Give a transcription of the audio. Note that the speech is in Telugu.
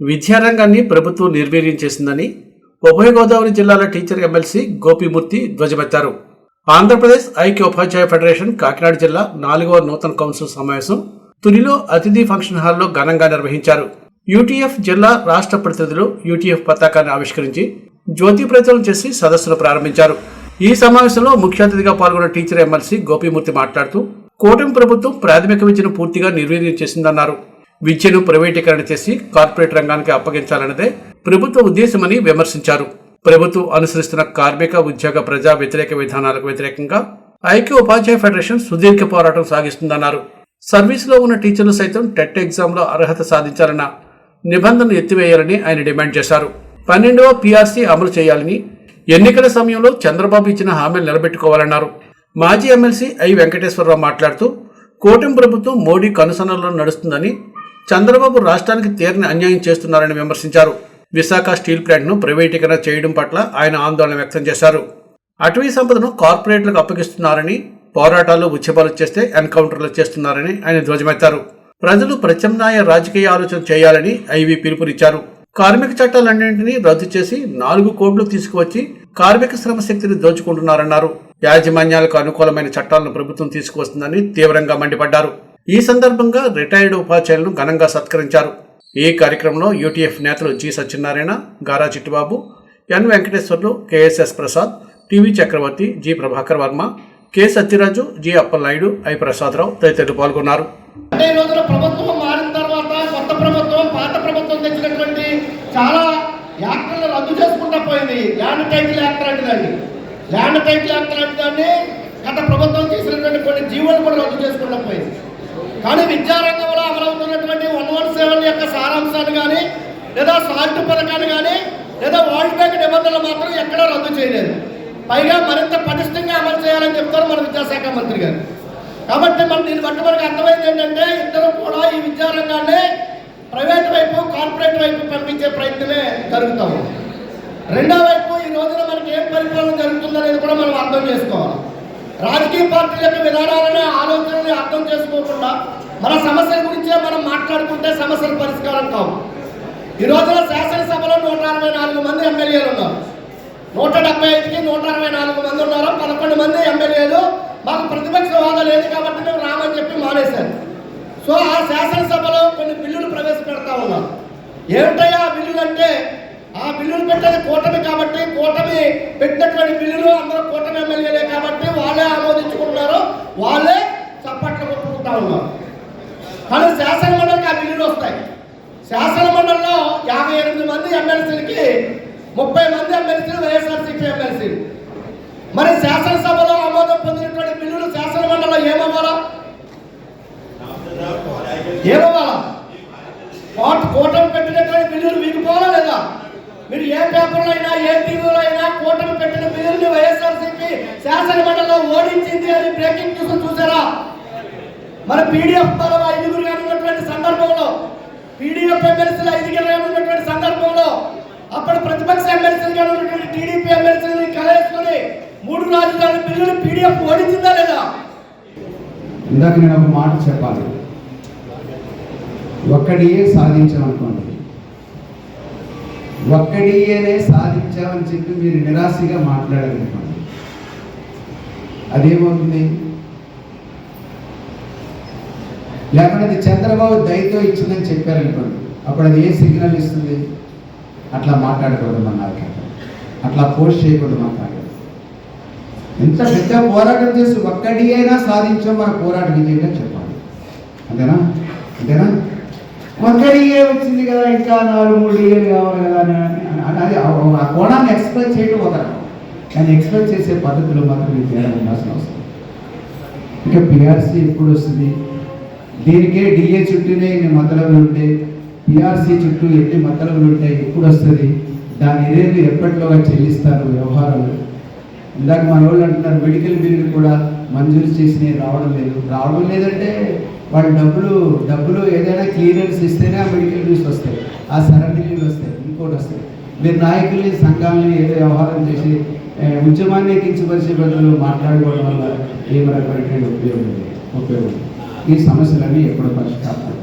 విద్యారంగాన్ని ప్రభుత్వం నిర్వీర్యం చేసిందని ఉభయ గోదావరి జిల్లాల టీచర్ ఎమ్మెల్సీ గోపిమూర్తి ధ్వజమెత్తారు. ఆంధ్రప్రదేశ్ ఐక్య ఉపాధ్యాయ ఫెడరేషన్ కాకినాడ జిల్లా నాలుగవ నూతన కౌన్సిల్ సమావేశం తునిలో అతిథి ఫంక్షన్ హాల్లో ఘనంగా నిర్వహించారు. యూటీఎఫ్ జిల్లా రాష్ట్ర ప్రతినిధులు యూటీఎఫ్ పతాకాన్ని ఆవిష్కరించి జ్యోతి ప్రజ్వలన చేసి సదస్సును ప్రారంభించారు. ఈ సమావేశంలో ముఖ్య అతిథిగా పాల్గొన్న టీచర్ ఎమ్మెల్సీ గోపిమూర్తి మాట్లాడుతూ కూటమి ప్రభుత్వం ప్రాథమిక విద్యను పూర్తిగా నిర్వీర్యం చేసిందన్నారు. విద్యను ప్రైవేటీకరణ చేసి కార్పొరేట్ రంగానికి అప్పగించాలన్నదే ప్రభుత్వ ఉద్దేశమని విమర్శించారు. ప్రభుత్వం అనుసరిస్తున్న కార్మిక ఉద్యోగ ప్రజా వ్యతిరేక విధానాలకు వ్యతిరేకంగా ఐక్య ఉపాధ్యాయ ఫెడరేషన్ సుదీర్ఘ పోరాటం సాగిస్తుందన్నారు. సర్వీసులో ఉన్న టీచర్లు సైతం టెట్ ఎగ్జామ్లో అర్హత సాధించాలన్న నిబంధనలు ఎత్తివేయాలని ఆయన డిమాండ్ చేశారు. పన్నెండవ పీఆర్సీ అమలు చేయాలని ఎన్నికల సమయంలో చంద్రబాబు ఇచ్చిన హామీలు నిలబెట్టుకోవాలన్నారు. మాజీ ఎమ్మెల్సీ ఐ వెంకటేశ్వరరావు మాట్లాడుతూ కూటమి ప్రభుత్వం మోడీ కనుసనల్లో నడుస్తుందని చంద్రబాబు రాష్ట్రానికి తీరని అన్యాయం చేస్తున్నారని విమర్శించారు. విశాఖ స్టీల్ ప్లాంట్ను ప్రైవేటీకరణ చేయడం పట్ల ఆయన ఆందోళన వ్యక్తం చేశారు. అటవీ సంపదను కార్పొరేట్లకు అప్పగిస్తున్నారని పోరాటాలు ఉద్యమాలు చేస్తే ఎన్కౌంటర్లు చేస్తున్నారని ఆయన ధ్వజమెత్తారు. ప్రజలు ప్రత్యామ్నాయ రాజకీయ ఆలోచన చేయాలని ఐవి పిలుపునిచ్చారు. కార్మిక చట్టాలన్నింటినీ రద్దు చేసి నాలుగు కోట్లు తీసుకువచ్చి కార్మిక శ్రమ శక్తిని దోచుకుంటున్నారన్నారు. యాజమాన్యాలకు అనుకూలమైన చట్టాలను ప్రభుత్వం తీసుకువస్తుందని తీవ్రంగా మండిపడ్డారు. ఈ సందర్భంగా రిటైర్డ్ ఉపాధ్యాయులను ఘనంగా సత్కరించారు. ఈ కార్యక్రమంలో యూటీఎఫ్ నేతలు జి సత్యనారాయణ గారా Chittubabu N Venkateswarlu KSS Prasad TV Chakravarthi G Prabhakar Varma K Satyaraju G Appalanaidu I Prasadarao తదితరులు పాల్గొన్నారు. రోజున ప్రభుత్వం మారిన తర్వాత కొత్త ప్రభుత్వం పాత ప్రభుత్వం తెచ్చినటువంటి చాలా రద్దు చేసుకుంటా పోయింది. ల్యాండ్ టైటిల్ దాన్ని. ల్యాండ్ టైటిల్ దాన్ని గత ప్రభుత్వం చేసినటువంటి కొన్ని జీవోలు కూడా రద్దు చేసుకుంటా పోయింది. కానీ విద్యారంగంలో అమలవుతున్నటువంటి వన్ వన్ సెవెన్ యొక్క సారాంశాన్ని కానీ లేదా సాల్ట్ పథకాన్ని కానీ లేదా వరల్డ్ బ్యాంక్ నిబంధనలు మాత్రం ఎక్కడా రద్దు చేయలేదు. పైగా మరింత పటిష్టంగా అమలు చేయాలని చెప్తారు మన విద్యాశాఖ మంత్రి గారు. కాబట్టి మనం దీన్ని బట్టి మనకు అర్థమైంది ఏంటంటే ఇద్దరు కూడా ఈ విద్యారంగాన్ని ప్రైవేట్ వైపు కార్పొరేట్ వైపు పంపించే ప్రయత్నమే జరుగుతాము రెండో వైపు ఈ రోజున మనకి ఏం పరిపాలన జరుగుతుందనేది కూడా మనం అర్థం చేసుకోవాలి. రాజకీయ పార్టీల యొక్క విధానాలనే ఆలోచనని అర్థం చేసుకోకుండా మన సమస్యల గురించే మనం మాట్లాడుకుంటే సమస్యల పరిష్కారం కావు. ఈ రోజున శాసనసభలో నూట అరవై నాలుగు మంది ఎమ్మెల్యేలు ఉన్నారు. నూట డెబ్బై ఐదుకి నూట అరవై నాలుగు మంది ఉన్నారు. పదకొండు మంది ఎమ్మెల్యేలు. మాకు ప్రతిపక్ష హోదా లేదు కాబట్టి మేము రామని చెప్పి మానేశారు. సో ఆ శాసనసభలో కొన్ని బిల్లులు ప్రవేశపెడతా ఉన్నారు. ఏమిటయ్యా ఆ బిల్లులు అంటే ఆ బిల్లులు పెట్టేది కూటమి కాబట్టి కూటమి పెట్టినటువంటి బిల్లులు అందరూ కూటమి ఎమ్మెల్యేలే కాబట్టి వాళ్ళే ఆమోదించుకుంటున్నారు. వాళ్ళే చప్పట్లు కొట్టుకుంటా ఉన్నారు. కానీ శాసన మండలికి ఆ బిల్లులు వస్తాయి. శాసన మండలిలో యాభై ఎనిమిది మంది ఎమ్మెల్సీలకి ముప్పై మంది ఎమ్మెల్సీలు వైఎస్ఆర్సీపీ ఎమ్మెల్సీలు. మరి శాసనసభలో ఆమోదం పొందినటువంటి బిల్లులు శాసన మండలిలో ఏమవ్వాలా? ఏమవ్వాలి కోట కూటమి పెట్టినటువంటి బిల్లులు మీకు పోవాలా లేదా మీరు ఏ అయినా ఏ అయినా కూటమి పెట్టిన బిల్లుని వైఎస్ఆర్సీపీ శాసనమండలిలో ఓడించింది అని బ్రేకింగ్ న్యూస్ చూసారా? మన పీడిఎఫ్ పరం ఐదుగురు గారు ఉన్నటువంటి సందర్భంలో పీడిఎఫ్ ఎమ్మెల్సీలు ఐదుగురు గారు ఉన్నటువంటి సందర్భంలో అప్పుడు ప్రతిపక్ష ఎమ్మెల్సీలు గారు ఉన్నటువంటి టీడీపీ ఎమ్మెల్సీని కలవేసుకొని మూడు రాజధాని బిల్లుని పీడిఎఫ్ ఓడించిందా లేదా? ఇందాక నేను ఒక మాట చెప్పాలి. ఒక్కడియే సాధించాలనుకోండి. ఒక్కడియేనే సాధించామని చెప్పి మీరు నిరాశగా మాట్లాడాలనుకోండి అదేమవుతుంది? లేకుంటే అది చంద్రబాబు దయతో ఇచ్చిందని చెప్పారనుకోండి అప్పుడు అది ఏ సిగ్నల్ ఇస్తుంది? అట్లా మాట్లాడకూడదు మన అట్లా పోస్ట్ చేయకూడదు మాట్లాడదు ఎంత పెద్ద పోరాటం చేసి ఒక్కడి అయినా సాధించాం మన పోరాటం విజయంగా చెప్పాలి. అంతేనా? అంతేనా? ఒక్కడియే వచ్చింది కదా ఇంకా నాలుగు మూడు ఏళ్ళు కావాలి కదా అని అది ఆ- కోణాన్ని ఎక్స్ప్రెస్ చేయడం ఒక కానీ ఎక్స్ప్రెస్ చేసే పద్ధతిలో మాత్రం మీకు తేడా ఉండాల్సిన అవసరం. ఇంకా పిఆర్సీ ఎప్పుడు వస్తుంది? దీనికే డిఏ చుట్టూనే ఇన్ని మధ్యలో ఉంటే పిఆర్సీ చుట్టూ ఎన్ని మతలములు ఉంటాయి ఎప్పుడు వస్తుంది? దాని ఏదేది ఎప్పటిలోగా చెల్లిస్తారు వ్యవహారాలు? ఇందాక మన వాళ్ళు అంటున్నారు మెడికల్ బిల్లు కూడా మంజూరు చేసినవి రావడం లేదు. రావడం లేదంటే వాళ్ళు డబ్బులు డబ్బులు ఏదైనా క్లియరెన్స్ ఇస్తేనే ఆ మెడికల్ బిల్స్ వస్తాయి. ఆ సరౌండింగ్లు వస్తాయి ఇంకోటి వస్తాయి. మీరు నాయకుల్ని సంఘాలని ఏదో వ్యవహారం చేసి ఉద్యమాన్ని కించపరిచే బదులు మాట్లాడుకోవడం వల్ల ఏం రకమైన ఉపయోగం ఉపయోగం ఈ సమస్యలన్నీ ఎప్పుడు పరిష్కారం